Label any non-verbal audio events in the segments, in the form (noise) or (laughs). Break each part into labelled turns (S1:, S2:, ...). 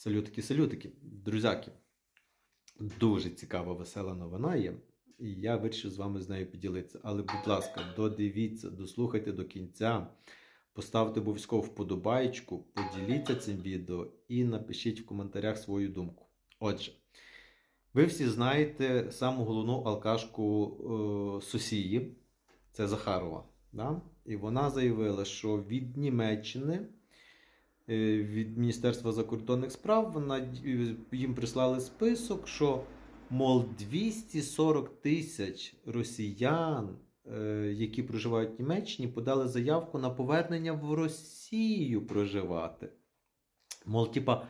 S1: Салютики, салютики, друзяки. Дуже цікава, весела новина є. І я вирішив з вами з нею поділитися. Але, будь ласка, додивіться, дослухайте до кінця. Поставте обов'язково вподобайку, поділіться цим відео і напишіть в коментарях свою думку. Отже, ви всі знаєте саму головну алкашку е, Сосії, це Захарова. Да? І вона заявила, що від Німеччини, від Міністерства закордонних справ, вона, е, їм прислали список, що, мол, 240 тисяч росіян, е, які проживають в Німеччині, подали заявку на повернення в Росію проживати. Мол, типа,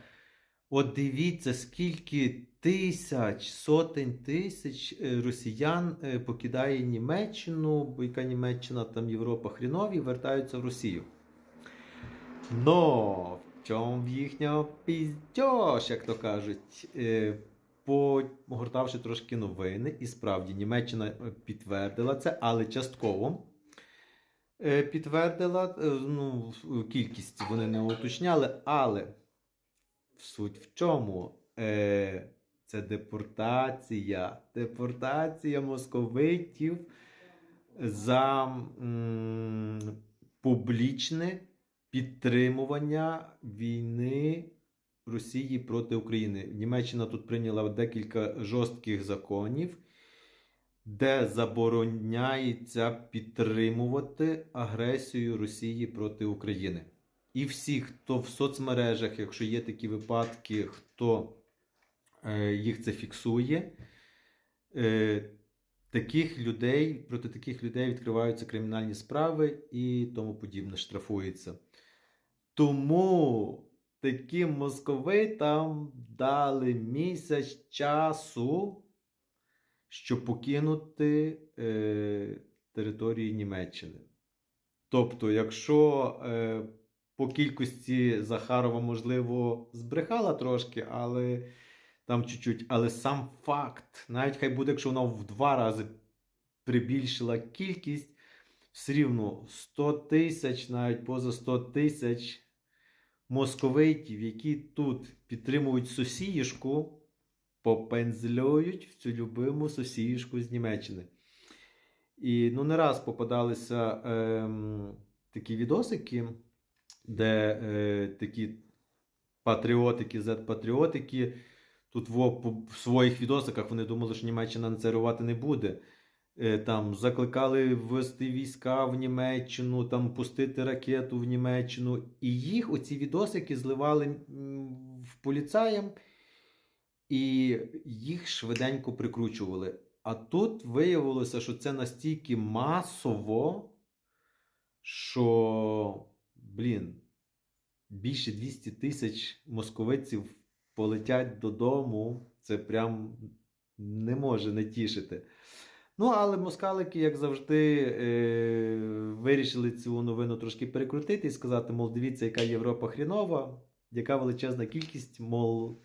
S1: от дивіться, скільки тисяч, сотень тисяч е, росіян е, покидає Німеччину, бо яка Німеччина, там Європа хрінові, вертаються в Росію. Но в чому їхня піздьош, як то кажуть, Е, погортавши трошки новини, і справді Німеччина е, підтвердила це, але частково е, підтвердила ну, кількість вони не уточняли, але суть в чому? Це депортація. Депортація московитів за м, публічне підтримування війни Росії проти України. Німеччина тут прийняла декілька жорстких законів, де забороняється підтримувати агресію Росії проти України. І всі, хто в соцмережах, якщо є такі випадки, хто е, їх це фіксує, е, таких людей, проти таких людей відкриваються кримінальні справи і тому подібне, штрафується. Тому таким московитам дали місяць часу, щоб покинути е, територію Німеччини. Тобто, якщо е, по кількості Захарова, можливо, збрехала трошки, але там чуть-чуть, але сам факт, навіть хай буде, якщо вона в два рази прибільшила кількість, все рівно 100 тисяч, навіть поза 100 тисяч московитів, які тут підтримують сусіїшку, попензлюють в цю любиму сусіїшку з Німеччини. І ну, не раз попадалися ем, такі відосики, де е, такі патріотики, зет-патріотики, тут в, в своїх відосиках вони думали, що Німеччина на це не буде. Е, Там закликали ввести війська в Німеччину, там пустити ракету в Німеччину. І їх оці відосики зливали в поліцаям, і їх швиденько прикручували. А тут виявилося, що це настільки масово, що, блін, більше 200 тисяч московитів полетять додому. Це прям не може не тішити. Ну, але москалики, як завжди, е, вирішили цю новину трошки перекрутити і сказати, мол, дивіться, яка Європа хрінова, яка величезна кількість, мол,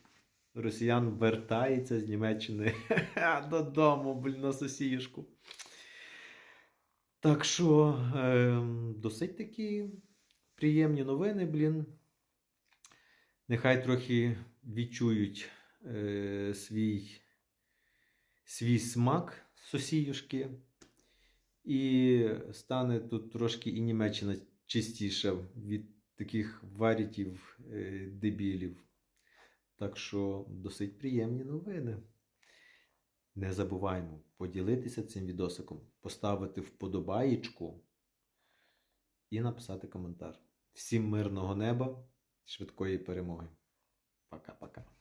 S1: росіян вертається з Німеччини (laughs) додому, блін, на сусіюшку. Так що, е, досить такі приємні новини, блін. Нехай трохи відчують е, свій, свій смак сосіюшки. І стане тут трошки і Німеччина чистіша від таких варітів е, дебілів. Так що досить приємні новини. Не забуваємо поділитися цим відосиком, поставити вподобаєчку і написати коментар. Всім мирного неба, швидкої перемоги. Пока-пока.